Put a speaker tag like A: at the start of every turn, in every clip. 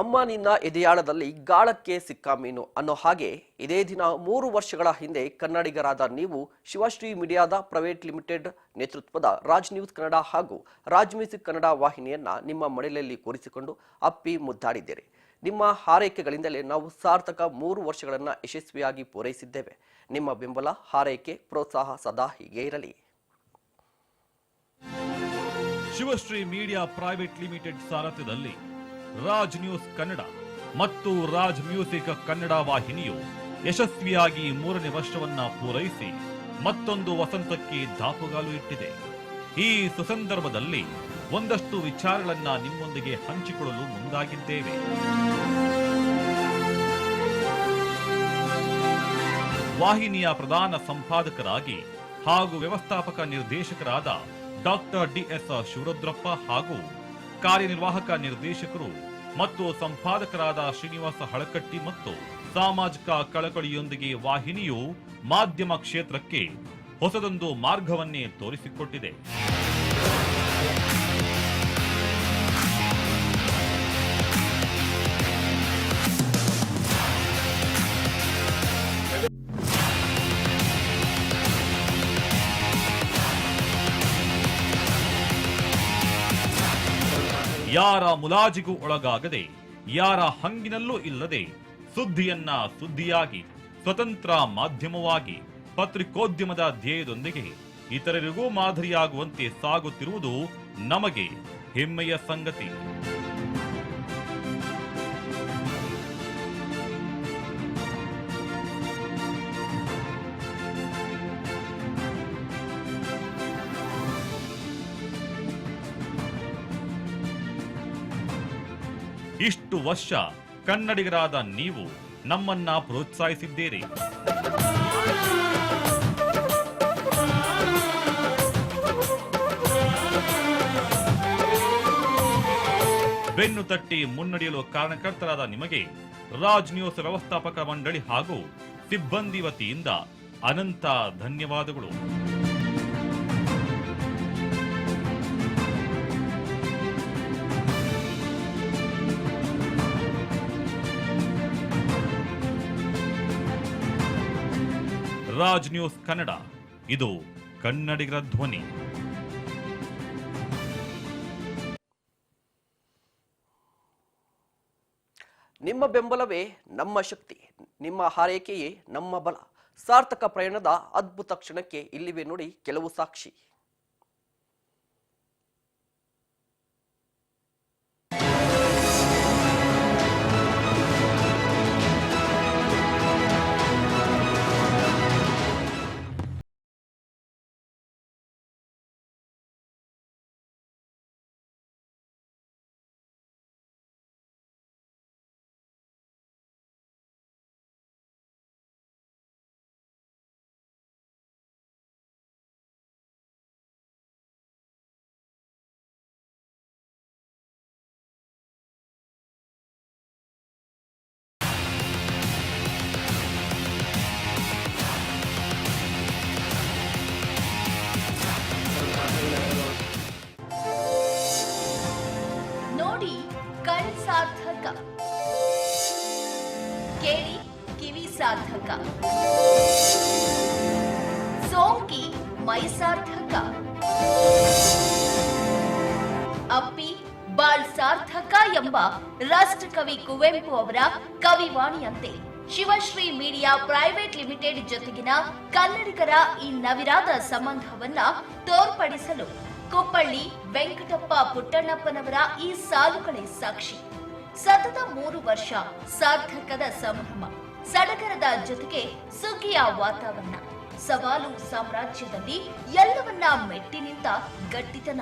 A: ಅಮ್ಮ ನಿನ್ನ ಎದೆಯಾಳದಲ್ಲಿ ಗಾಳಕ್ಕೆ ಸಿಕ್ಕ ಮೀನು. ಅನ್ನೋ ಹಾಗೆ ಇದೇ ದಿನ ಮೂರು ವರ್ಷಗಳ ಹಿಂದೆ ಕನ್ನಡಿಗರಾದ ನೀವು ಶಿವಶ್ರೀ ಮೀಡಿಯಾದ ಪ್ರೈವೇಟ್ ಲಿಮಿಟೆಡ್ ನೇತೃತ್ವದ ರಾಜ್ ನ್ಯೂಸ್ ಕನ್ನಡ ಹಾಗೂ ರಾಜ್ ಮ್ಯೂಸಿಕ್ ಕನ್ನಡ ವಾಹಿನಿಯನ್ನ ನಿಮ್ಮ ಮಡಿಲಲ್ಲಿ ಕೂರಿಸಿಕೊಂಡು ಅಪ್ಪಿ ಮುದ್ದಾಡಿದ್ದೀರಿ. ನಿಮ್ಮ ಹಾರೈಕೆಗಳಿಂದಲೇ ನಾವು ಸಾರ್ಥಕ ಮೂರು ವರ್ಷಗಳನ್ನು ಯಶಸ್ವಿಯಾಗಿ ಪೂರೈಸಿದ್ದೇವೆ. ನಿಮ್ಮ ಬೆಂಬಲ, ಹಾರೈಕೆ, ಪ್ರೋತ್ಸಾಹ ಸದಾ ಹೀಗೆ ಇರಲಿ.
B: ಶಿವಶ್ರೀ ಮೀಡಿಯಾ ಪ್ರೈವೇಟ್ ಲಿಮಿಟೆಡ್ ಸಾರಥ್ಯದಲ್ಲಿ ರಾಜ್ ನ್ಯೂಸ್ ಕನ್ನಡ ಮತ್ತು ರಾಜ್ ಮ್ಯೂಸಿಕ್ ಕನ್ನಡ ವಾಹಿನಿಯು ಯಶಸ್ವಿಯಾಗಿ ಮೂರನೇ ವರ್ಷವನ್ನ ಪೂರೈಸಿ ಮತ್ತೊಂದು ವಸಂತಕ್ಕೆ ದಾಪುಗಾಲು ಇಟ್ಟಿದೆ. ಈ ಸುಸಂದರ್ಭದಲ್ಲಿ ಒಂದಷ್ಟು ವಿಚಾರಗಳನ್ನ ನಿಮ್ಮೊಂದಿಗೆ ಹಂಚಿಕೊಳ್ಳಲು ಮುಂದಾಗಿದ್ದೇವೆ. ವಾಹಿನಿಯ ಪ್ರಧಾನ ಸಂಪಾದಕರಾಗಿ ಹಾಗೂ ವ್ಯವಸ್ಥಾಪಕ ನಿರ್ದೇಶಕರಾದ ಡಾಕ್ಟರ್ ಡಿಎಸ್ ಶಿವರುದ್ರಪ್ಪ ಹಾಗೂ ಕಾರ್ಯನಿರ್ವಾಹಕ ನಿರ್ದೇಶಕರು ಮತ್ತು ಸಂಪಾದಕರಾದ ಶ್ರೀನಿವಾಸ ಹಳಕಟ್ಟಿ ಮತ್ತು ಸಾಮಾಜಿಕ ಕಳಕಳಿಯೊಂದಿಗೆ ವಾಹಿನಿಯು ಮಾಧ್ಯಮ ಕ್ಷೇತ್ರಕ್ಕೆ ಹೊಸದೊಂದು ಮಾರ್ಗವನ್ನೇ ತೋರಿಸಿಕೊಟ್ಟಿದೆ. ಯಾರ ಮುಲಾಜಿಗೂ ಒಳಗಾಗದೆ, ಯಾರ ಹಂಗಿನಲ್ಲೂ ಇಲ್ಲದೆ ಸುದ್ದಿಯನ್ನ ಸುದ್ದಿಯಾಗಿ, ಸ್ವತಂತ್ರ ಮಾಧ್ಯಮವಾಗಿ, ಪತ್ರಿಕೋದ್ಯಮದ ಧ್ಯೇಯದೊಂದಿಗೆ ಇತರರಿಗೂ ಮಾದರಿಯಾಗುವಂತೆ ಸಾಗುತ್ತಿರುವುದು ನಮಗೆ ಹೆಮ್ಮೆಯ ಸಂಗತಿ. ಇಷ್ಟು ವರ್ಷ ಕನ್ನಡಿಗರಾದ ನೀವು ನಮ್ಮನ್ನ ಪ್ರೋತ್ಸಾಹಿಸಿದ್ದೀರಿ. ಬೆನ್ನು ತಟ್ಟಿ ಮುನ್ನಡೆಯಲು ಕಾರಣಕರ್ತರಾದ ನಿಮಗೆ ರಾಜ್ ನ್ಯೂಸ್ ವ್ಯವಸ್ಥಾಪಕ ಮಂಡಳಿ ಹಾಗೂ ಸಿಬ್ಬಂದಿ ವತಿಯಿಂದ ಅನಂತ ಧನ್ಯವಾದಗಳು. ನ್ಯೂಸ್ ಕನ್ನಡ. ಇದು ಕನ್ನಡಿಗರ ಧ್ವನಿ.
A: ನಿಮ್ಮ ಬೆಂಬಲವೇ ನಮ್ಮ ಶಕ್ತಿ, ನಿಮ್ಮ ಹಾರೈಕೆಯೇ ನಮ್ಮ ಬಲ. ಸಾರ್ಥಕ ಪ್ರಯಾಣದ ಅದ್ಭುತ ಕ್ಷಣಕ್ಕೆ ಇಲ್ಲಿವೆ ನೋಡಿ ಕೆಲವು ಸಾಕ್ಷಿ.
C: ಸಾರ್ಥಕ ಎಂಬ ರಾಷ್ಟ್ರಕವಿ ಕುವೆಂಪು ಅವರ ಕವಿವಾಣಿಯಂತೆ ಶಿವಶ್ರೀ ಮೀಡಿಯಾ ಪ್ರೈವೇಟ್ ಲಿಮಿಟೆಡ್ ಜೊತೆಗಿನ ಕನ್ನಡಿಗರ ಈ ನವಿರಾದ ಸಂಬಂಧವನ್ನ ತೋರ್ಪಡಿಸಲು ಕುಪ್ಪಳ್ಳಿ ವೆಂಕಟಪ್ಪ ಪುಟ್ಟಣ್ಣಪ್ಪನವರ ಈ ಸಾಲುಗಳೇ ಸಾಕ್ಷಿ. ಸತತ ಮೂರು ವರ್ಷ ಸಾರ್ಥಕದ ಸಂಭ್ರಮ, ಸಡಗರದ ಜೊತೆಗೆ ಸುಗ್ಗಿಯ ವಾತಾವರಣ, ಸವಾಲು ಸಾಮ್ರಾಜ್ಯದಲ್ಲಿ ಎಲ್ಲವನ್ನ ಮೆಟ್ಟಿನಿಂದ ಗಟ್ಟಿತನ.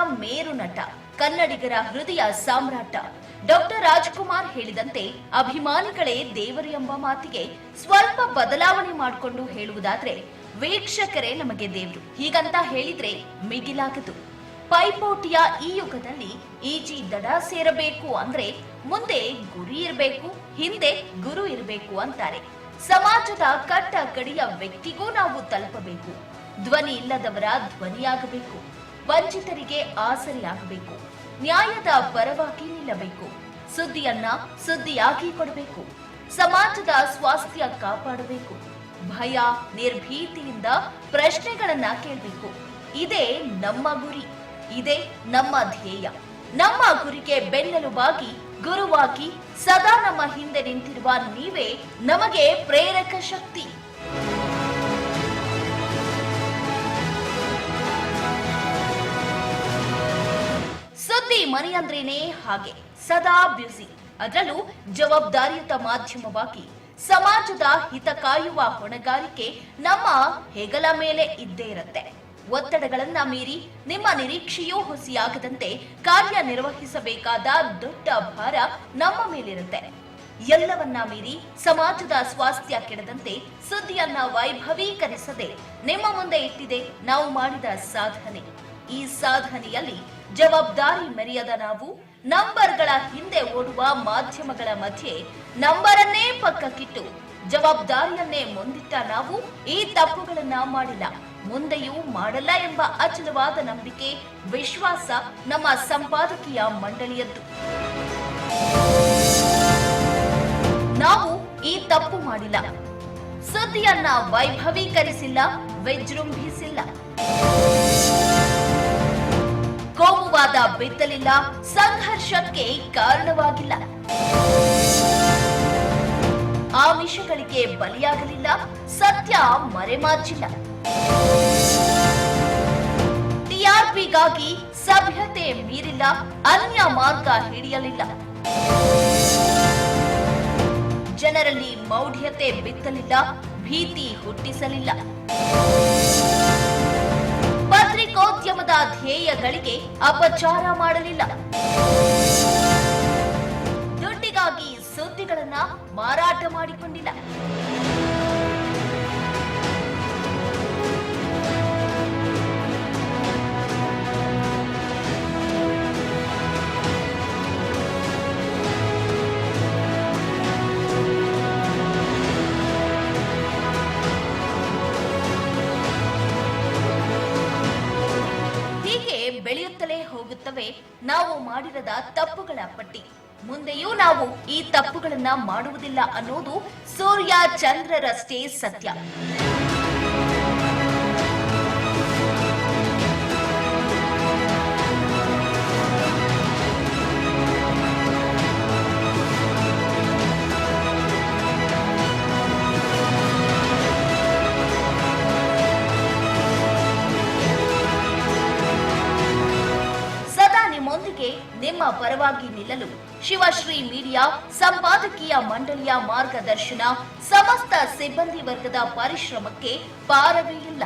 C: ಮೇರು ನಟ, ಕನ್ನಡಿಗರ ಹೃದಯ ಸಾಮ್ರಾಟ. ಡಾಕ್ಟರ್ ರಾಜ್ಕುಮಾರ್ ಹೇಳಿದಂತೆ ಅಭಿಮಾನಿಗಳೇ ದೇವರು ಎಂಬ ಮಾತಿಗೆ ಸ್ವಲ್ಪ ಬದಲಾವಣೆ ಮಾಡಿಕೊಂಡು ಹೇಳುವುದಾದ್ರೆ ವೀಕ್ಷಕರೇ ನಮಗೆ ದೇವರು. ಹೀಗಂತ ಹೇಳಿದ್ರೆ ಮಿಗಿಲಾಗದು. ಪೈಪೋಟಿಯ ಈ ಯುಗದಲ್ಲಿ ಈಜಿ ದಡ ಸೇರಬೇಕು ಅಂದ್ರೆ ಮುಂದೆ ಗುರಿ ಇರಬೇಕು, ಹಿಂದೆ ಗುರು ಇರಬೇಕು ಅಂತಾರೆ. ಸಮಾಜದ ಕಟ್ಟ ಕಡಿಯ ವ್ಯಕ್ತಿಗೂ ನಾವು ತಲುಪಬೇಕು. ಧ್ವನಿ ಇಲ್ಲದವರ ಧ್ವನಿಯಾಗಬೇಕು. ವಂಚಿತರಿಗೆ ಆಸರೆಯಾಗಬೇಕು. ನ್ಯಾಯದ ಪರವಾಗಿ ನಿಲ್ಲಬೇಕು. ಸುದ್ದಿಯನ್ನ ಸುದ್ದಿಯಾಗಿ ಕೊಡಬೇಕು. ಸಮಾಜದ ಸ್ವಾಸ್ಥ್ಯ ಕಾಪಾಡಬೇಕು. ಭಯ, ನಿರ್ಭೀತಿಯಿಂದ ಪ್ರಶ್ನೆಗಳನ್ನ ಕೇಳಬೇಕು. ಇದೇ ನಮ್ಮ ಗುರಿ. ಇದೇ ನಮ್ಮ ಧ್ಯೇಯ. ನಮ್ಮ ಗುರಿಗೆ ಬೆನ್ನೆಲುಬಾಗಿ, ಗುರುವಾಗಿ, ಸದಾ ನಮ್ಮ ಹಿಂದೆ ನಿಂತಿರುವ ನೀವೇ ನಮಗೆ ಪ್ರೇರಕ ಶಕ್ತಿ. ಮನೆ ಅಂದ್ರೇನೆ ಹಾಗೆ. ಸದಾ ಬ್ಯುಸಿ. ಅದರಲ್ಲೂ ಜವಾಬ್ದಾರಿಯುತ ಮಾಧ್ಯಮವಾಗಿ ಸಮಾಜದ ಹಿತ ಕಾಯುವ ಹೊಣೆಗಾರಿಕೆ ನಮ್ಮ ಹೆಗಲ ಮೇಲೆ ಇದ್ದೇ ಇರುತ್ತೆ. ಒತ್ತಡಗಳನ್ನ ಮೀರಿ ನಿಮ್ಮ ನಿರೀಕ್ಷೆಯೂ ಹುಸಿಯಾಗದಂತೆ ಕಾರ್ಯನಿರ್ವಹಿಸಬೇಕಾದ ದೊಡ್ಡ ಭಾರ ನಮ್ಮ ಮೇಲಿರುತ್ತೆ. ಎಲ್ಲವನ್ನ ಮೀರಿ ಸಮಾಜದ ಸ್ವಾಸ್ಥ್ಯ ಕೆಡದಂತೆ ಸುದ್ದಿಯನ್ನ ವೈಭವೀಕರಿಸದೆ ನಿಮ್ಮ ಮುಂದೆ ಇಟ್ಟಿದೆ ನಾವು ಮಾಡಿದ ಸಾಧನೆ. ಈ ಸಾಧನೆಯಲ್ಲಿ ಜವಾಬ್ದಾರಿ ಮೆರೆಯದ ನಾವು, ನಂಬರ್ಗಳ ಹಿಂದೆ ಓಡುವ ಮಾಧ್ಯಮಗಳ ಮಧ್ಯೆ ನಂಬರನ್ನೇ ಪಕ್ಕಕ್ಕಿಟ್ಟು ಜವಾಬ್ದಾರಿಯನ್ನೇ ಮುಂದಿಟ್ಟ ನಾವು ಈ ತಪ್ಪುಗಳನ್ನ ಮಾಡಿಲ್ಲ. ಮುಂದೆಯೂ ಮಾಡಲ್ಲ ಎಂಬ ಅಚಲವಾದ ನಂಬಿಕೆ ವಿಶ್ವಾಸ ನಮ್ಮ ಸಂಪಾದಕೀಯ ಮಂಡಳಿಯದ್ದು. ನಾವು ಈ ತಪ್ಪು ಮಾಡಿಲ್ಲ. ಸುದ್ದಿಯನ್ನ ವೈಭವೀಕರಿಸಿಲ್ಲ, ವಿಜೃಂಭಿಸಿಲ್ಲ. ಬಿತ್ತಲಿಲ್ಲ, ಸಂಘರ್ಷಕ್ಕೆ ಕಾರಣವಾಗಿಲ್ಲ. ಆಮಿಷಗಳಿಗೆ ಬಲಿಯಾಗಲಿಲ್ಲ, ಸತ್ಯ ಮರೆಮಾಚಿಲ್ಲ. ಟಿಆರ್ಪಿಗಾಗಿ ಸಭ್ಯತೆ ಮೀರಿಲ್ಲ, ಅನ್ಯ ಮಾರ್ಗ ಹಿಡಿಯಲಿಲ್ಲ. ಜನರಲ್ಲಿ ಮೌಢ್ಯತೆ ಬಿತ್ತಲಿಲ್ಲ, ಭೀತಿ ಹುಟ್ಟಿಸಲಿಲ್ಲ. ಪತ್ರಿಕೋದ್ಯಮದ ಧ್ಯೇಯಗಳಿಗೆ ಅಪಚಾರ ಮಾಡಲಿಲ್ಲ. ದುಡ್ಡಿಗಾಗಿ ಸುದ್ದಿಗಳನ್ನ ಮಾರಾಟ ಮಾಡಿಕೊಂಡಿಲ್ಲ. ಬೆಳೆಯುತ್ತಲೇ ಹೋಗುತ್ತವೆ. ನಾವು ಮಾಡಿರದ ತಪ್ಪುಗಳ ಪಟ್ಟಿ. ಮುಂದೆಯೂ ನಾವು ಈ ತಪ್ಪುಗಳನ್ನ ಮಾಡುವುದಿಲ್ಲ ಅನ್ನೋದು ಸೂರ್ಯ ಚಂದ್ರರಷ್ಟೇ ಸತ್ಯ. ಪರವಾಗಿ ನಿಲ್ಲಲು ಶಿವಶ್ರೀ ಮೀಡಿಯಾ ಸಂಪಾದಕೀಯ ಮಂಡಳಿಯ ಮಾರ್ಗದರ್ಶನ ಸಮಸ್ತ ಸಿಬ್ಬಂದಿ ವರ್ಗದ ಪರಿಶ್ರಮಕ್ಕೆ ಪಾರವೇ ಇಲ್ಲ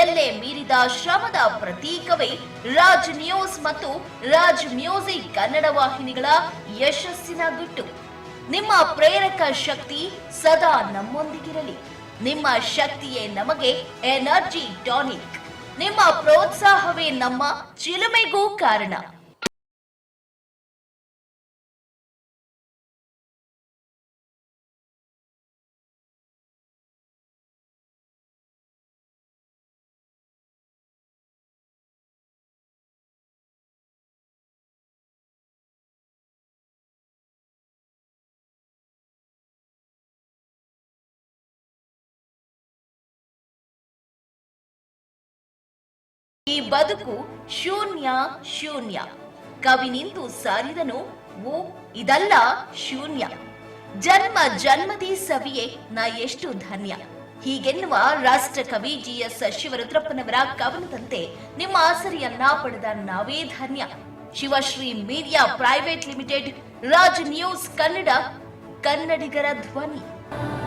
C: ಎಲ್ಲೇ ಮೀರಿದ ಶ್ರಮದ ಪ್ರತೀಕವೇ ರಾಜ್ ನ್ಯೂಸ್ ಮತ್ತು ರಾಜ್ ಮ್ಯೂಸಿಕ್ ಕನ್ನಡ ವಾಹಿನಿಗಳ ಯಶಸ್ಸಿನ ಗುಟ್ಟು. ನಿಮ್ಮ ಪ್ರೇರಕ ಶಕ್ತಿ ಸದಾ ನಮ್ಮೊಂದಿಗಿರಲಿ. ನಿಮ್ಮ ಶಕ್ತಿಯೇ ನಮಗೆ ಎನರ್ಜಿ ಟಾನಿಕ್. ನಿಮ್ಮ ಪ್ರೋತ್ಸಾಹವೇ ನಮ್ಮ ಚಿಲುಮೆಗೂ ಕಾರಣ. ಈ ಬದುಕು ಶೂನ್ಯ ಶೂನ್ಯ. ಕವಿನಿಂದು ಸಾರಿದನು, ಓ, ಇದಲ್ಲ ಶೂನ್ಯ. ಜನ್ಮ ಜನ್ಮದಿ ಸವಿಯೇ, ನಾ ಎಷ್ಟು ಧನ್ಯ. ಹೀಗೆನ್ನುವ ರಾಷ್ಟ್ರಕವಿ ಜಿ ಎಸ್ ಶಿವರುದ್ರಪ್ಪನವರ ಕವನದಂತೆ ನಿಮ್ಮ ಆಸರಿಯನ್ನ ಪಡೆದ ನಾವೇ ಧನ್ಯ. Shivashri media private limited, Raj news Kannada, ಕನ್ನಡಿಗರ ಧ್ವನಿ.